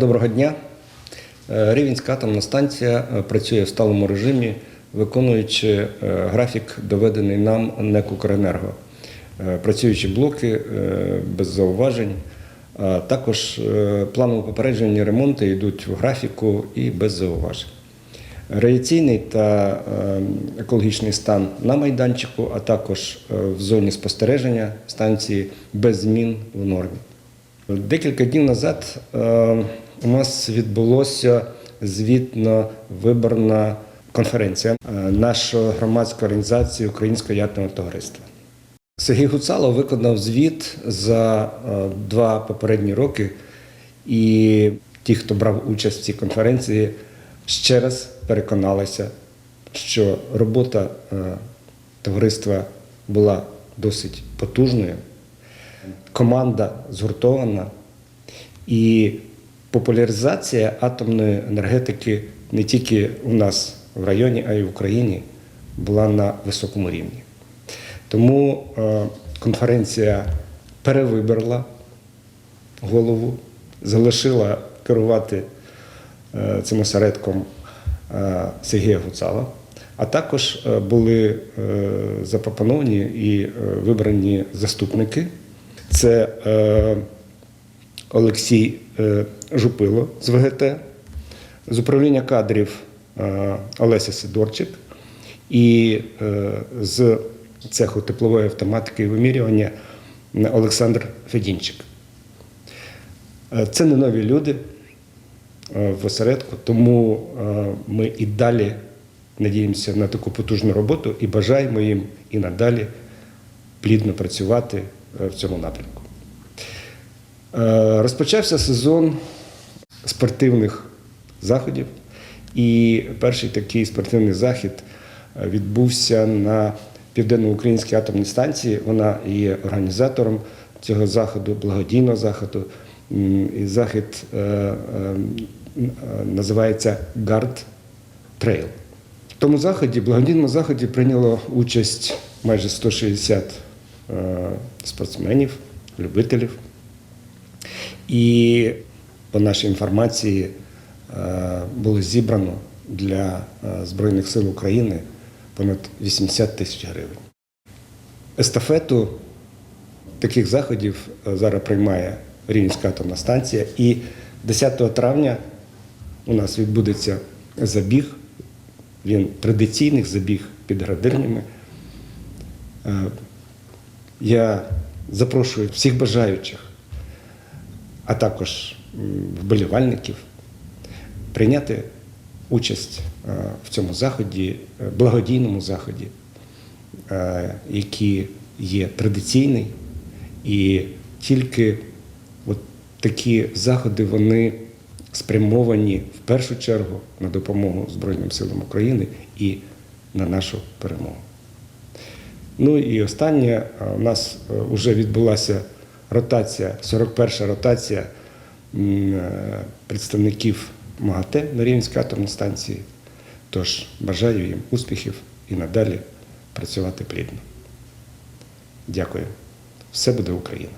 Доброго дня. Е, Рівненська атомна станція е, працює в сталому режимі, виконуючи е, графік, доведений нам НЕК «Укренерго». Працюючі блоки без зауважень. Також планово попереджені ремонти йдуть в графіку і без зауважень. Радіаційний та екологічний стан на майданчику, а також в зоні спостереження станції без змін в нормі. Декілька днів назад у нас відбулося звітно-виборна конференція е, нашої громадської організації Українського ядерного товариства. Сергій Гуцало виконав звіт за е, два попередні роки, і ті, хто брав участь в цій конференції, ще раз переконалися, що робота е, товариства була досить потужною, команда згуртована, і популяризація атомної енергетики не тільки у нас в районі, а й в Україні була на високому рівні. Тому е, конференція перевибрала голову, залишила керувати е, цим осередком е, Сергія Гуцала, а також були запропоновані і вибрані заступники. Це Олексій е, Жупило з ВГТ, з управління кадрів е, Олеся Сидорчик і е, з цеху теплової автоматики і вимірювання Олександр Федінчик. Це не нові люди в осередку, тому ми і далі надіємося на таку потужну роботу і бажаємо їм і надалі плідно працювати в цьому напрямку. Е, Розпочався сезон спортивних заходів, і перший такий спортивний захід е, відбувся на Південно-Українській атомній станції. Вона є організатором цього заходу, благодійного заходу. І захід е, називається Гард Трейл. В тому заході, благодійному заході, прийняло участь майже 160 е, спортсменів, любителів. І по нашій інформації е, було зібрано для е, Збройних сил України понад 80 тисяч гривень. Естафету таких заходів е, зараз приймає Рівненська атомна станція. І 10 травня у нас відбудеться забіг. Він традиційний забіг під градирнями. Я запрошую всіх бажаючих а також вболівальників, прийняти участь е, в цьому заході, е, благодійному заході, е, який є традиційний, і тільки от такі заходи вони спрямовані в першу чергу на допомогу Збройним силам України і на нашу перемогу. Ну і останнє, у нас вже відбулася ротація, 41-ша ротація е, представників МАГАТЕ на Рівненській атомній станції. Тож бажаю їм успіхів і надалі працювати плідно. Дякую. Все буде Україна.